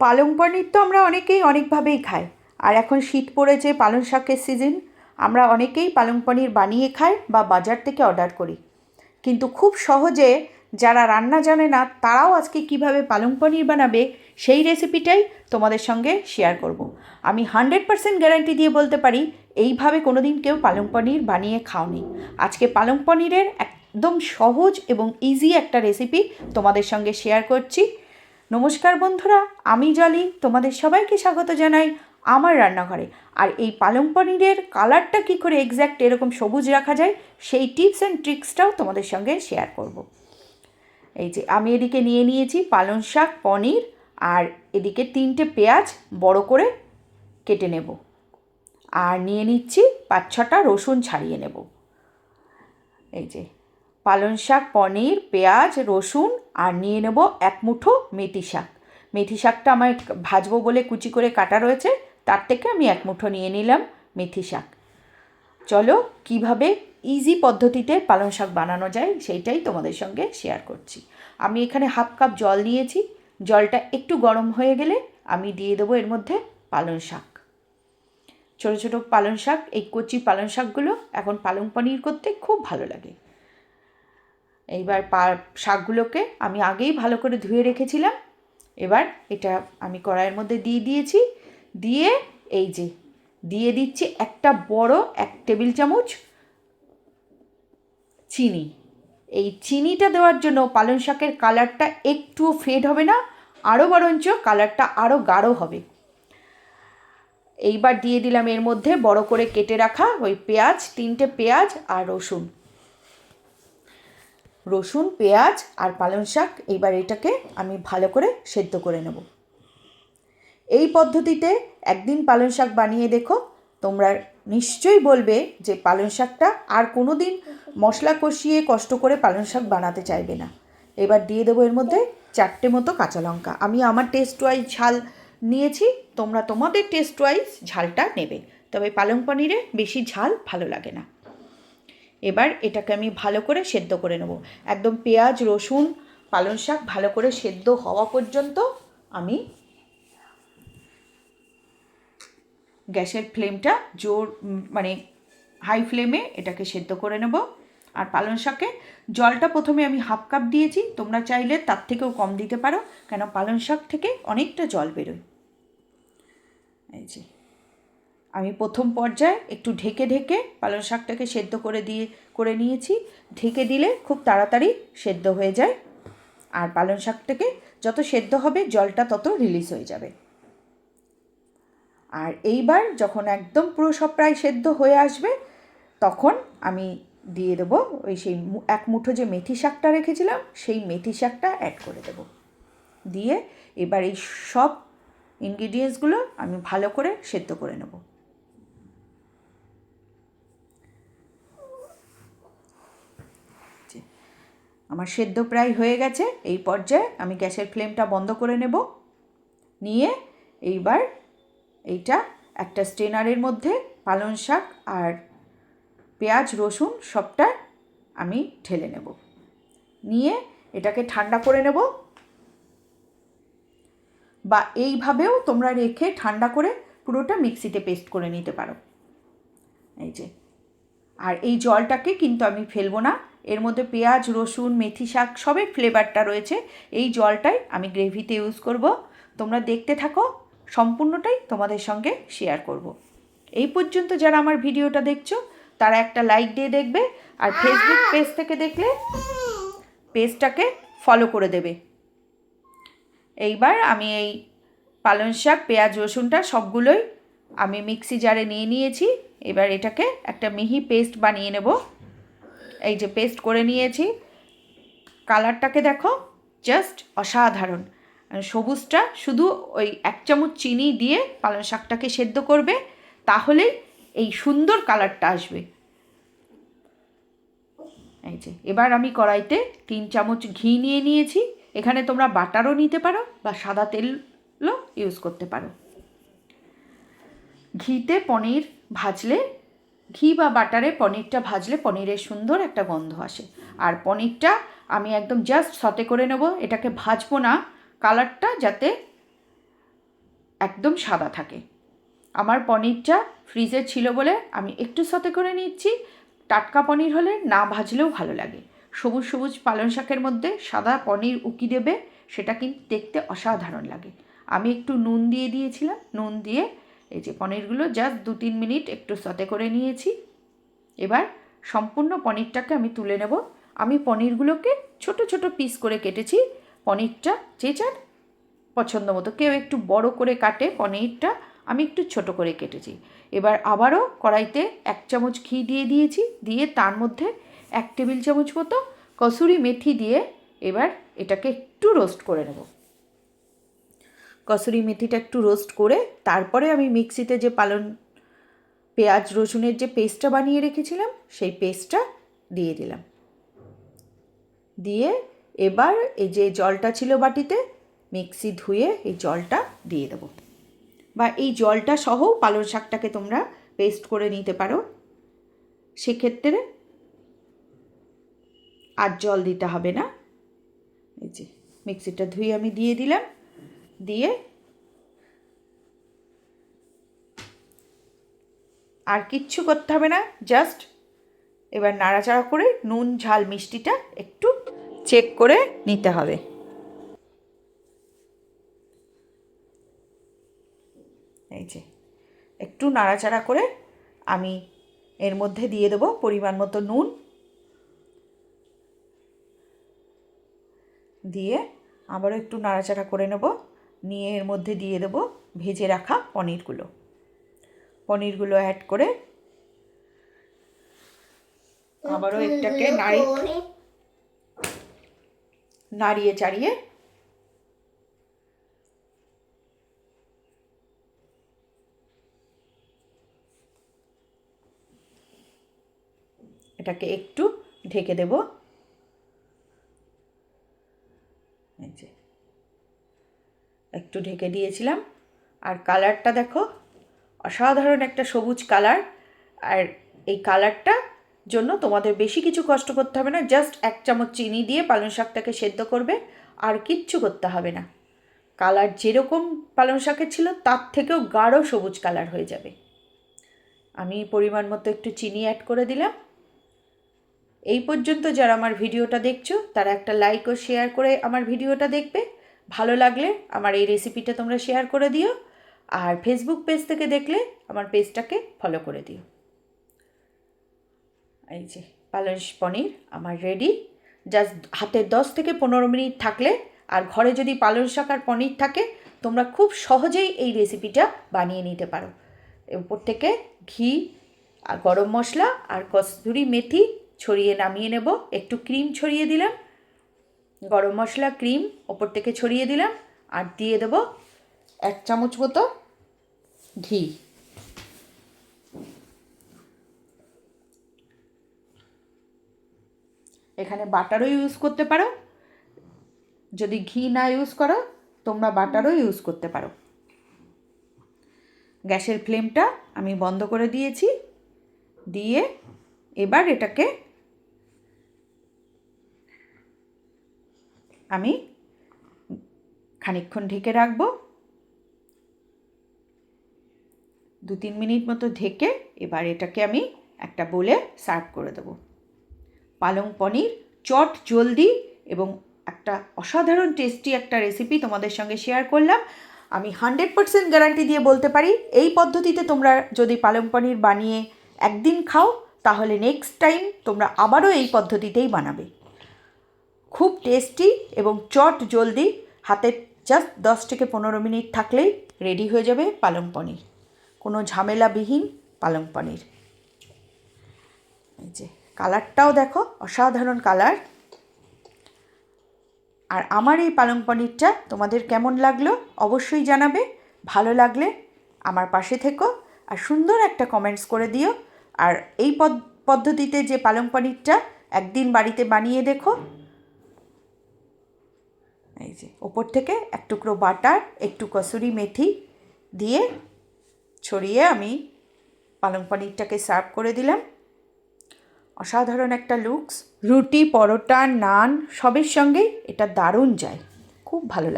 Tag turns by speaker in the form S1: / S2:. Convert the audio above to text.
S1: পালং পনির তো আমরা অনেকেই অনেকভাবেই খাই। আর এখন শীত পড়েছে পালং শাকের সিজন আমরা অনেকেই পালং পনির বানিয়ে খাই বা বাজার থেকে অর্ডার করি। কিন্তু খুব সহজে যারা রান্না জানে না, তারাও আজকে কীভাবে পালং পনির বানাবে সেই রেসিপিটাই তোমাদের সঙ্গে শেয়ার করব। আমি হান্ড্রেড পারসেন্ট গ্যারান্টি দিয়ে বলতে পারি, এইভাবে কোনো দিন কেউ পালং পনির বানিয়ে খাওনি। আজকে পালং পনিরের একদম সহজ এবং ইজি একটা রেসিপি তোমাদের সঙ্গে শেয়ার করছি। নমস্কার বন্ধুরা, আমি জলি, তোমাদের সবাইকে স্বাগত জানাই আমার রান্নাঘরে। আর এই পালং পনিরের কালারটা কী করে এক্স্যাক্ট এরকম সবুজ রাখা যায়, সেই টিপস অ্যান্ড ট্রিক্সটাও তোমাদের সঙ্গে শেয়ার করব। এই যে আমি এদিকে নিয়ে নিয়েছি পালং শাক, পনির, আর এদিকে তিনটে পেঁয়াজ বড় করে কেটে নেব। আর নিয়ে নিচ্ছি পাঁচ ছটা রসুন ছাড়িয়ে নেব। এই যে পালং শাক, পনির, পেঁয়াজ, রসুন আর নিয়ে নেব এক মুঠো মেথি শাক। মেথি শাকটা আমার ভাজবো বলে কুচি করে কাটা রয়েছে, তার থেকে আমি এক মুঠো নিয়ে নিলাম মেথি শাক। চলো, কীভাবে ইজি পদ্ধতিতে পালং শাক বানানো যায় সেইটাই তোমাদের সঙ্গে শেয়ার করছি। আমি এখানে হাফ কাপ জল নিয়েছি, জলটা একটু গরম হয়ে গেলে আমি দিয়ে দেবো এর মধ্যে পালং শাক। ছোটো ছোটো পালং শাক, এই কচি পালং শাকগুলো এখন পালং পনির করতে খুব ভালো লাগে। এইবার পা শাকগুলোকে আমি আগেই ভালো করে ধুয়ে রেখেছিলাম। এবার এটা আমি কড়াইয়ের মধ্যে দিয়ে দিয়েছি। দিয়ে এই যে, দিয়ে দিচ্ছি একটা বড় এক টেবিল চামচ চিনি। এই চিনিটা দেওয়ার জন্য পালং শাকের কালারটা একটুও ফেড হবে না আরও বরঞ্চ কালারটা আরও গাঢ় হবে। এইবার দিয়ে দিলাম এর মধ্যে বড় করে কেটে রাখা ওই পেঁয়াজ, তিনটে পেঁয়াজ আর রসুন। রসুন, পেঁয়াজ আর পালং শাক, এইবার এটাকে আমি ভালো করে সেদ্ধ করে নেব। এই পদ্ধতিতে একদিন পালং শাক বানিয়ে দেখো, তোমরা নিশ্চয়ই বলবে যে পালং শাকটা আর কোনো দিন মশলা কষিয়ে কষ্ট করে পালং শাক বানাতে চাইবে না। এবার দিয়ে দেবো এর মধ্যে চারটে মতো কাঁচা লঙ্কা। আমি আমার টেস্ট ওয়াইজ ঝাল নিয়েছি, তোমরা তোমাদের টেস্ট ওয়াইজ ঝালটা নেবে। তবে পালং পনিরে বেশি ঝাল ভালো লাগে না। এবার এটাকে আমি ভালো করে সেদ্ধ করে নেব। একদম পেঁয়াজ, রসুন, পালং শাক ভালো করে সেদ্ধ হওয়া পর্যন্ত আমি গ্যাসের ফ্লেমটা জোর মানে হাই ফ্লেমে এটাকে সেদ্ধ করে নেব। আর পালং শাকে জলটা প্রথমে আমি হাফ কাপ দিয়েছি, তোমরা চাইলে তার থেকেও কম দিতে পারো, কেন পালং শাক থেকে অনেকটা জল বেরোয়। এই যে। আমি প্রথম পর্যায়ে একটু ঢেকে ঢেকে পালং শাকটাকে সেদ্ধ করে দিয়ে, করে নিয়েছি। ঢেকে দিলে খুব তাড়াতাড়ি সেদ্ধ হয়ে যায়। আর পালং শাকটাকে যত সেদ্ধ হবে, জলটা তত রিলিজ হয়ে যাবে। আর এইবার যখন একদম পুরো সব প্রায় সেদ্ধ হয়ে আসবে, তখন আমি দিয়ে দেবো ওই সেই এক মুঠো যে মেথি শাকটা রেখেছিলাম, সেই মেথি শাকটা অ্যাড করে দেবো। দিয়ে এবার এই সব ইনগ্রিডিয়েন্টসগুলো আমি ভালো করে সেদ্ধ করে নেব। আমার সেদ্ধ প্রায় হয়ে গেছে, এই পর্যায়ে আমি গ্যাসের ফ্লেমটা বন্ধ করে নেব। নিয়ে এইবার এইটা একটা স্টেনারের মধ্যে পালং শাক আর পেঁয়াজ, রসুন সবটা আমি ঢেলে নেব। নিয়ে এটাকে ঠান্ডা করে নেব। বা এইভাবেও তোমরা রেখে ঠান্ডা করে পুরোটা মিক্সিতে পেস্ট করে নিতে পারো। এই যে। আর এই জলটাকে কিন্তু আমি ফেলব না। এর মধ্যে পেঁয়াজ, রসুন, মেথি শাক সবের ফ্লেভারটা রয়েছে। এই জলটাই আমি গ্রেভিতে ইউজ করব। তোমরা দেখতে থাকো, সম্পূর্ণটাই তোমাদের সঙ্গে শেয়ার করব। এই পর্যন্ত যারা আমার ভিডিওটা দেখছ, তারা একটা লাইক দিয়ে দেখবে আর ফেসবুক পেজ থেকে দেখলে পেজটাকে ফলো করে দেবে। এইবার আমি এই পালং শাক, পেঁয়াজ, রসুনটা সবগুলোই আমি মিক্সি জারে নিয়ে নিয়েছি। এবার এটাকে একটা মিহি পেস্ট বানিয়ে নেব। এই যে পেস্ট করে নিয়েছি। কালারটাকে দেখো জাস্ট অসাধারণ। সবুজটা শুধু ওই এক চামচ চিনি দিয়ে পালং শাকটাকে সেদ্ধ করবে, তাহলেই এই সুন্দর কালারটা আসবে। এই যে, এবার আমি কড়াইতে তিন চামচ ঘি নিয়ে নিয়েছি। এখানে তোমরা বাটারও নিতে পারো বা সাদা তেলও ইউজ করতে পারো। ঘিতে পনির ভাজলে ঘি বা বাটারে পনিরটা ভাজলে পনিরের সুন্দর একটা গন্ধ আসে। আর পনিরটা আমি একদম জাস্ট সতে করে নেব, এটাকে ভাজবো না, কালারটা যাতে একদম সাদা থাকে। আমার পনিরটা ফ্রিজে ছিল বলে আমি একটু সতে করে নিচ্ছি, টাটকা পনির হলে না ভাজলেও ভালো লাগে। সবুজ সবুজ পালং শাকের মধ্যে সাদা পনির উকি দেবে, সেটা কিন্তু দেখতে অসাধারণ লাগে। আমি একটু নুন দিয়ে দিয়েছিলাম, নুন দিয়ে এই যে পনিরগুলো জাস্ট দু তিন মিনিট একটু সতে করে নিয়েছি। এবার সম্পূর্ণ পনিরটাকে আমি তুলে নেব। আমি পনিরগুলোকে ছোট ছোট পিস করে কেটেছি। পনিরটা যে যার পছন্দ মতো, কেউ একটু বড় করে কাটে পনিরটা, আমি একটু ছোট করে কেটেছি। এবার আবারও কড়াইতে এক চামচ ঘি দিয়ে দিয়েছি, দিয়ে তার মধ্যে এক টেবিল চামচ মতো কসুরি মেথি দিয়ে এবার এটাকে একটু রোস্ট করে নেব। কসুরি মেথিটা একটু রোস্ট করে তারপরে আমি মিক্সিতে যে পালন পেঁয়াজ, রসুনের যে পেস্টটা বানিয়ে রেখেছিলাম, সেই পেস্টটা দিয়ে দিলাম। দিয়ে এবার এই যে জলটা ছিল বাটিতে, মিক্সি ধুয়ে এই জলটা দিয়ে দেবো। বা এই জলটা সহ পালং শাকটাকে তোমরা পেস্ট করে নিতে পারো। সেক্ষেত্রে আর জল দিতে হবে না। এই যে মিক্সিটা ধুয়ে আমি দিয়ে দিলাম। দিয়ে আর কিচ্ছু করতে হবে না জাস্ট এবার নাড়াচাড়া করে নুন, ঝাল, মিষ্টিটা একটু চেক করে নিতে হবে। এই যে, একটু নাড়াচাড়া করে আমি এর মধ্যে দিয়ে দেবো পরিমাণ মতো নুন। দিয়ে আবারও একটু নাড়াচাড়া করে নেব। নিয়ে এর মধ্যে দিয়ে দেবো ভেজে রাখা পনিরগুলো। পনিরগুলো অ্যাড করে আবারও এটাকে নাড়ি নাড়িয়ে চাড়িয়ে এটাকে একটু ঢেকে দেব। এই যে। একটু ঢেকে দিয়েছিলাম। আর কালারটা দেখো, অসাধারণ একটা সবুজ কালার। আর এই কালারটা জন্য তোমাদের বেশি কিছু কষ্ট করতে হবে না, জাস্ট এক চামচ চিনি দিয়ে পালং শাকটাকে সেদ্ধ করবে, আর কিচ্ছু করতে হবে না। কালার যেরকম পালং শাকের ছিল, তার থেকেও গাঢ় সবুজ কালার হয়ে যাবে। আমি পরিমাণ মতো একটু চিনি অ্যাড করে দিলাম। এই পর্যন্ত যারা আমার ভিডিওটা দেখছ, তারা একটা লাইক ও শেয়ার করে আমার ভিডিওটা দেখবে। ভালো লাগলে আমার এই রেসিপিটা তোমরা শেয়ার করে দিও। আর ফেসবুক পেজ থেকে দেখলে আমার পেজটাকে ফলো করে দিও। এই যে, পালং পনির আমার রেডি জাস্ট হাতে দশ থেকে পনেরো মিনিট থাকলে আর ঘরে যদি পালং শাক আর পনির থাকে, তোমরা খুব সহজেই এই রেসিপিটা বানিয়ে নিতে পারো। উপর থেকে ঘি, আর গরম মশলা আর কস্তুরি মেথি ছড়িয়ে নামিয়ে নেব। একটু ক্রিম ছড়িয়ে দিলাম। গরম মশলা, ক্রিম, ওপর থেকে ছড়িয়ে দিলাম আর দিয়ে দেব এক চামচ মতো ঘি। এখানে বাটারও ইউজ করতে পারো। যদি ঘি না ইউজ করো, তোমরা বাটারও ইউজ করতে পারো। গ্যাসের ফ্লেমটা আমি বন্ধ করে দিয়েছি। দিয়ে এবার এটাকে আমি খানিকক্ষণ ঢেকে রাখব। দু তিন মিনিট মতো ঢেকে এবার এটাকে আমি একটা বলে সার্ভ করে দেবো। পালং পনির, চট, জলদি এবং একটা অসাধারণ টেস্টি একটা রেসিপি তোমাদের সঙ্গে শেয়ার করলাম। আমি হান্ড্রেড পারসেন্ট গ্যারান্টি দিয়ে বলতে পারি, এই পদ্ধতিতে তোমরা যদি পালং পনির বানিয়ে একদিন খাও, তাহলে নেক্সট টাইম তোমরা আবারও এই পদ্ধতিতেই বানাবে। খুব টেস্টি এবং চট জলদি, হাতে জাস্ট দশ থেকে পনেরো মিনিট থাকলেই রেডি হয়ে যাবে পালং পনির। কোনো ঝামেলাবিহীন পালং পনির। এই যে কালারটাও দেখো, অসাধারণ কালার। আর আমার এই পালং পনিরটা তোমাদের কেমন লাগল অবশ্যই জানাবে, ভালো লাগলে আমার পাশে থেকো আর সুন্দর একটা কমেন্টস করে দিও। আর এই পদ্ধতিতে যে পালং পনিরটা একদিন বাড়িতে বানিয়ে দেখো এই যে, ওপর থেকে এক টুকরো বাটার একটু কসুরি মেথি দিয়ে ছড়িয়ে আমি পালং পনিরটাকে সার্ভ করে দিলাম। অসাধারণ একটা লুকস। রুটি, পরোটা, নান সবের সঙ্গে এটা দারুণ যায়। খুব ভালো লাগে।